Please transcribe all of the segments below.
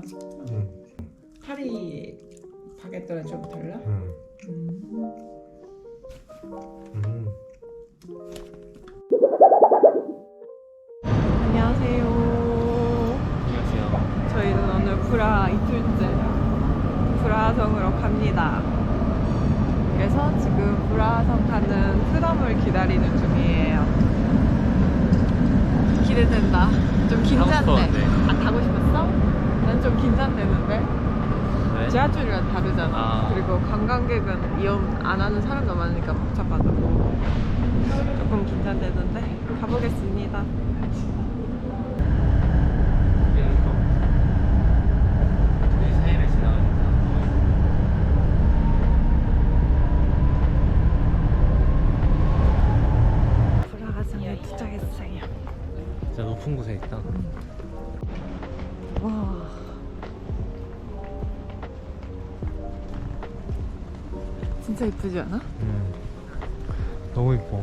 아? 응. 파리 바게트랑 좀 달라? 응. 음. 음. 안녕하세요. 안녕하세요. 저희는 오늘 프라 이틀째 프라성으로 갑니다. 그래서 지금 프라성 가는 트럼을 기다리는 중이에요. 기대된다. 좀 긴장돼. 싶었는데. 아 타고 싶었어? 난 좀 긴장되는데. 왜? 지하철이랑 다르잖아. 아. 그리고 관광객은 이용 안 하는 사람도 많으니까 복잡하다고. 조금 긴장되는데 가보겠습니다. 도착했어요. 진짜 높은 곳에 있다. 진짜 이쁘지 않아? 음. 너무 이뻐.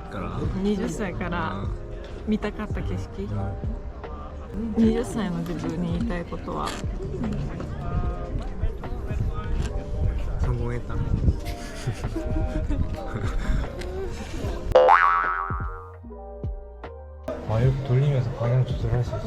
から。 20歳から見たかった景色20歳の自分に言いたいことは 성공했다. 아 이렇게 돌리면서 방향 조절할 수 있어.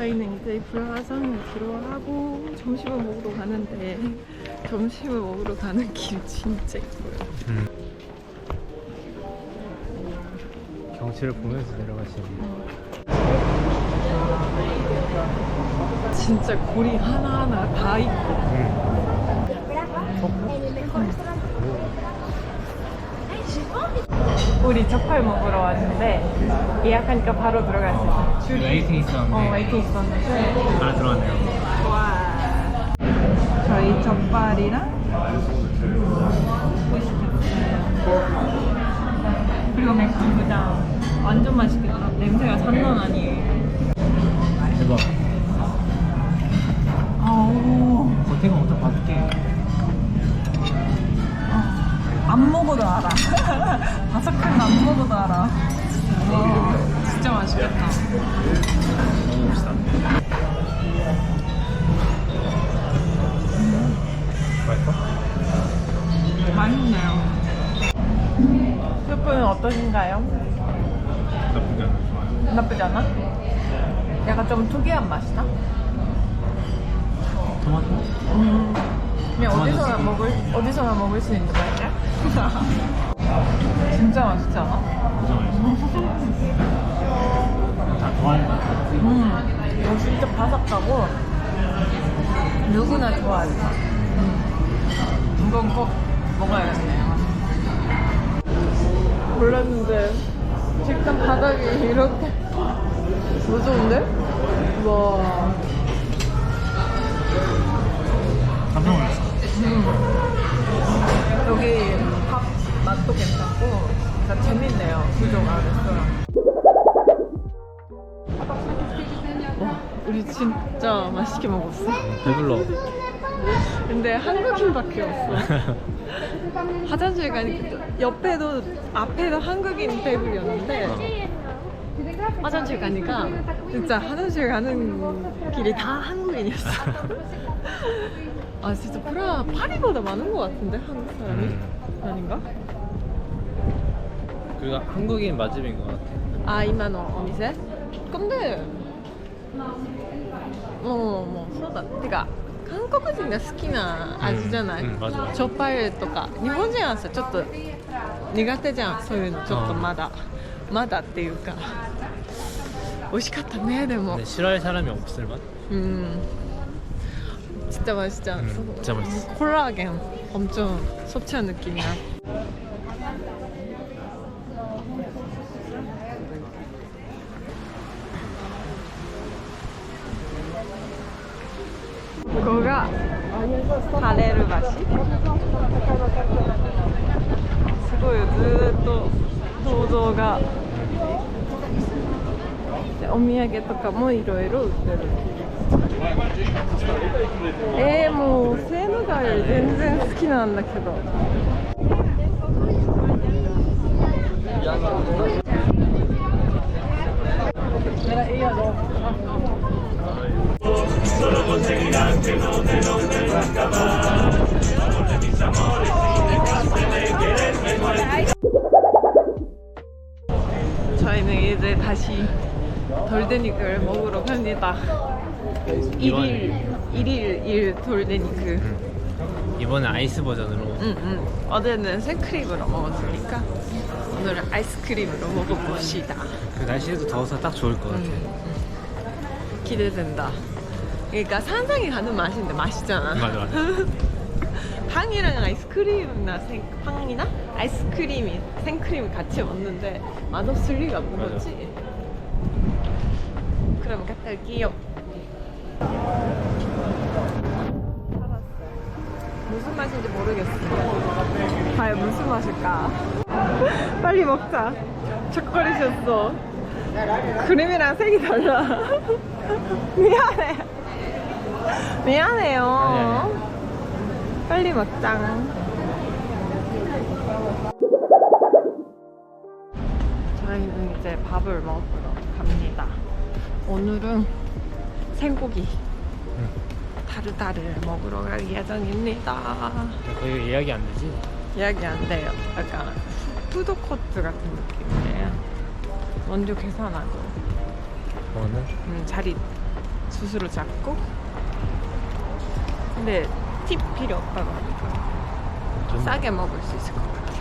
저희는 이제 불화성을 들어가고 점심을 먹으러 가는데 점심을 먹으러 가는 길 진짜 예뻐요. 경치를 보면서 내려가시는. 진짜 고리 하나하나 다 있고. 응. 우리 젓갈 먹으러 왔는데 예약하니까 바로 들어갈 수 있어 줄이 웨이팅 있었는데. 어 웨이팅 있었는데 바로 들어왔네요. 와 저희 젓갈이랑 그리고 맥주장 완전 맛있겠다 냄새가 장난 아니에요 대박. 아우 겉에가 엄청 바삭해. 안 먹어도 알아. 바삭한 거안 먹어도 알아. 와, 진짜 맛있겠다. 먹어봅시다. 맛있어? 맛있네요. 스프는 어떠신가요? 나쁘지 않아. 좋아요. 나쁘지 않아? 약간 좀 특이한 맛이다? 토마토? 음. 그냥 어디서나. 먹을, 어디서나 먹을 수 있는 맛이야? 진짜 맛있지 않아? 진짜 맛있어. 다 좋아하는 것 같아. 음. 이거 진짜 바삭하고 누구나 좋아할 맛. 음. 이건 꼭 먹어야겠네요. 몰랐는데 식당 바닥이 이렇게 무서운데? 와. 깜짝 놀랐어. 여기 맛도 괜찮고 진짜 재밌네요. 구조가 레스토랑. 어? 우리 진짜 맛있게 먹었어. 배불러. 근데 한국인밖에 없어. 화장실 가니까 옆에도 앞에도 한국인 테이블이었는데 화장실 가니까 진짜 화장실 가는 길이 다 한국인이었어. 아 진짜 프라 파리보다 많은 것 같은데 한국 사람이? 음. 아닌가? 그리고 한국인 맛집인 것 같아. あ今のお店근데もうもうそうだてか韓国人が好きな味じゃない、うんうん맞아맞아 しょっぱいとか日本人はさちょっと苦手じゃんそういうのちょっとまだまだっていうか美味しかったねでも 근데 싫어할 사람이 없을 맛? 음 진짜 맛있지 않았어? 음, 진짜 맛있어. 콜라겐 엄청 섭취한 느낌이야 ハレル橋？すごいよずっと銅像が。でお土産とかもいろいろ売ってる。えー、もうセーヌ川より全然好きなんだけど。 저희는 이제 다시돌대닉을 먹으러 갑니다. 이번- 1일 1일 1 돌대니크. 응. 이번에 아이스 버전으로. 응, 응. 어제는 생크림으로 먹었으니까 오늘은 아이스크림으로 먹어봅시다. 그 날씨도 더워서 딱 좋을 것 같아. 응. 기대된다. 그러니까 상상이 가는 맛인데 맛있잖아. 맞아, 맞아. 빵이랑 아이스크림이나 생, 빵이나 아이스크림이 생크림을 같이 먹는데 맛없을 리가. 거지. 그럼 갔다 올게요. 무슨 맛인지 모르겠어. 과연 무슨 맛일까? 빨리 먹자. 척거리셨어. 그림이랑 색이 달라. 미안해. 미안해요. 아니, 아니. 빨리 먹자. 저희는 이제 밥을 먹으러 갑니다. 오늘은 생고기 응. 타르타르 먹으러 갈 예정입니다. 거기 예약이 안 되지? 예약이 안 돼요. 약간 푸드코트 같은 느낌이에요. 먼저 계산하고 뭐는? 음, 자리 스스로 잡고 근데 팁 필요 없다고 하니까 좀 싸게 먹을 수 있을 것 같아.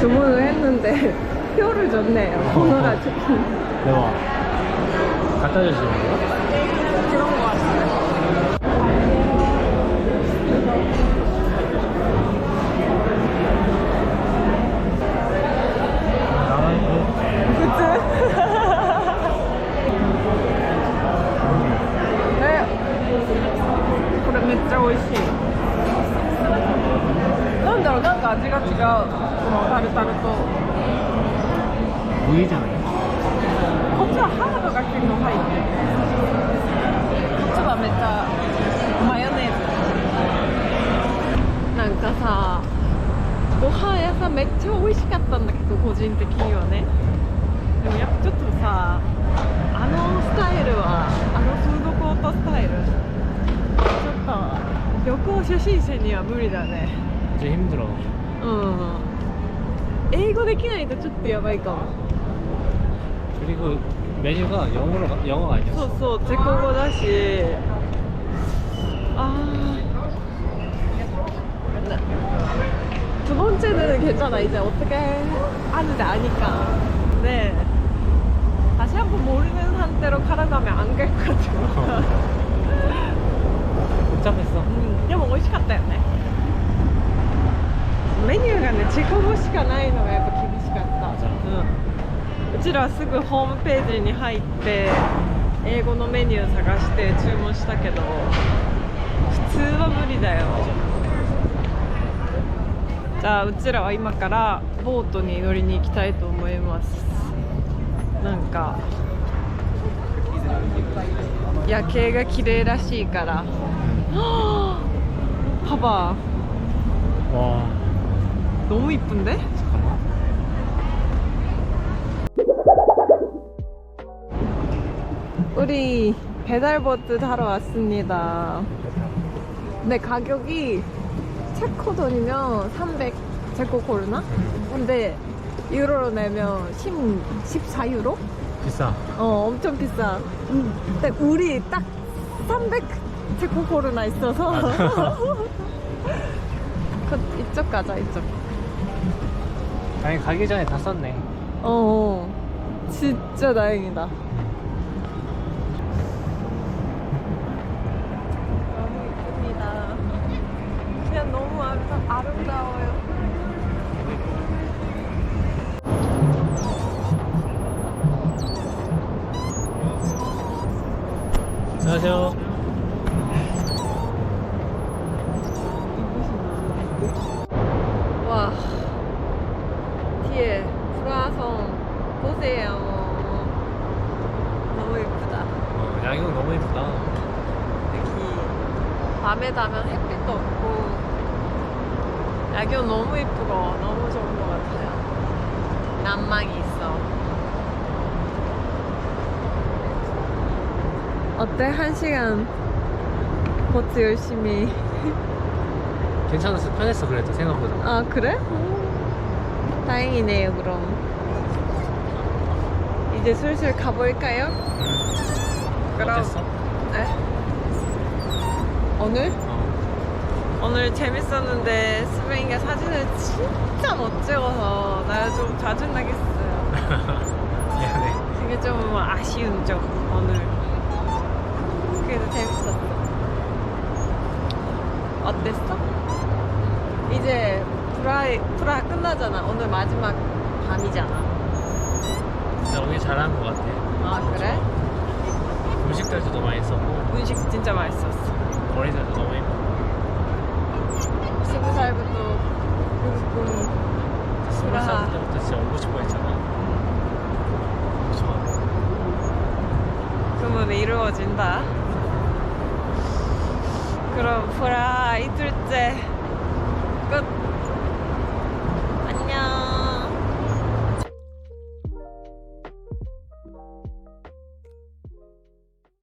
주문을 했는데 표를 줬네요. 번호가 찍힌 대박. 갖다 주시는 거야? 그런 거 같아요. 나만 그치? めっちゃ美味しい。なんだろうなんか味が違う。このタルタルと。上じゃない？こっちはハーブが結構入ってる。こっちはめっちゃマヨネーズ。なんかさご飯屋さんめっちゃ美味しかったんだけど個人的にはね。でもやっぱちょっとさあのスタイルはあの初心者には無理だね。 좀 힘들어. うん。英語できないとちょっとやばいかも。 그리고 메뉴가 영어로 영어가 아니었어. そうそうチェコ語だしあー나 두 번째는 괜찮아 이제 어떻게 하는지 아니까 네 다시 한 번 모르는 상태로 가라가면 안 갈 것 같아요 お茶目さ、うん、でも美味しかったよね。メニューがねチェコ語しかないのがやっぱ厳しかった、うん、うちらはすぐホームページに入って英語のメニュー探して注文したけど普通は無理だよ。じゃあうちらは今からボートに乗りに行きたいと思います。なんか夜景が綺麗らしいから。はあ 봐봐 와 너무 이쁜데? 잠깐만 우리 배달보트 타러 왔습니다. 근데 가격이 체코 돈이면 300 체코 코르나? 근데 유로로 내면 10, 14유로? 비싸 어, 엄청 비싸. 음, 근데 우리 딱 300 체코 코르나 있어서. 그, 이쪽 가자, 이쪽. 아니 가기 전에 다 썼네 어, 진짜 다행이다. 너무 이쁩니다. 그냥 너무 아름, 아름다워요. 안녕하세요 와, 뒤에 불화성 보세요. 너무 예쁘다. 어, 야경 너무 예쁘다 여기 밤에 가면 햇빛도 없고 야경 너무 예쁘고 너무 좋은 것 같아요. 낭만이 있어. 어때? 한 시간 보트 열심히. 괜찮았어 편했어 그래도 생각보다 아 그래? 다행이네요 그럼. 이제 슬슬 가볼까요? 그럼. 어땠어? 네. 오늘? 어. 오늘 재밌었는데 스페인가 사진을 진짜 못 찍어서 나좀 짜증나겠어요. 미안해 그게 좀 아쉬운 점 오늘. 그래도 재밌었어. 어땠어? 이제 프라 프라 끝나잖아. 오늘 마지막 밤이잖아. 진짜 오길 잘한 것 같아 아 그래? 음식들도 너무 맛있었고 음식 진짜 맛있었어. 거리들도 너무 예쁘고 스무 살부터 꿈꿈 스물. 살 때부터 진짜 오고 싶어 했잖아 좋아 꿈은 이루어진다. 그럼 프라 이틀째 끝.